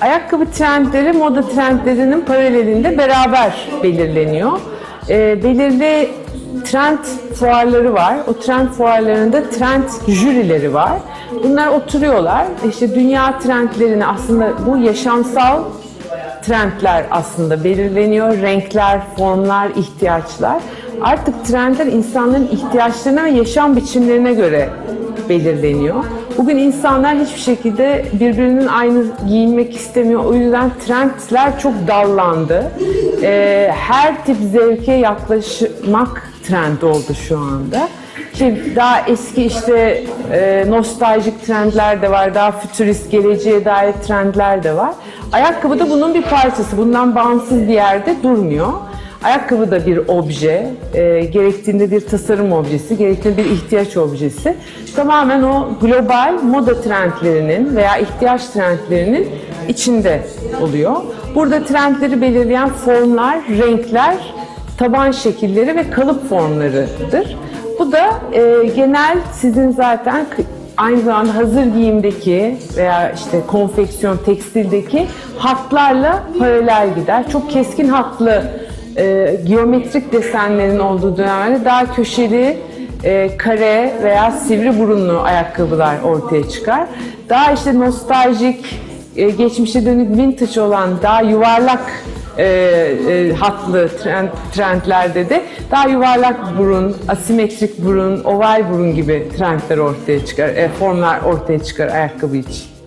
Ayakkabı trendleri moda trendlerinin paralelinde beraber belirleniyor. Ee, belirli trend fuarları var. O trend fuarlarında trend jürileri var. Bunlar oturuyorlar. İşte dünya trendlerini aslında bu yaşamsal trendler aslında belirleniyor. Renkler, formlar, ihtiyaçlar. Artık trendler insanların ihtiyaçlarına ve yaşam biçimlerine göre belirleniyor. Bugün insanlar hiçbir şekilde birbirinin aynı giyinmek istemiyor. O yüzden trendler çok dallandı. Ee, her tip zevke yaklaşmak trend oldu şu anda. Şimdi daha eski işte e, nostaljik trendler de var, daha fütürist geleceğe dair trendler de var. Ayakkabı da bunun bir parçası. Bundan bağımsız bir yerde durmuyor. Ayakkabı da bir obje, e, gerektiğinde bir tasarım objesi, gerektiğinde bir ihtiyaç objesi. Tamamen o global moda trendlerinin veya ihtiyaç trendlerinin içinde oluyor. Burada trendleri belirleyen formlar, renkler, taban şekilleri ve kalıp formlarıdır. Bu da e, genel sizin zaten aynı zamanda hazır giyimdeki veya işte konfeksiyon, tekstildeki hatlarla paralel gider. Çok keskin hatlı e, geometrik desenlerin olduğu dönemlerde daha köşeli, e, kare veya sivri burunlu ayakkabılar ortaya çıkar. Daha işte nostaljik, e, geçmişe dönük vintage olan daha yuvarlak e, e, hatlı trend, trendlerde de daha yuvarlak burun, asimetrik burun, oval burun gibi trendler ortaya çıkar, e, formlar ortaya çıkar ayakkabı için.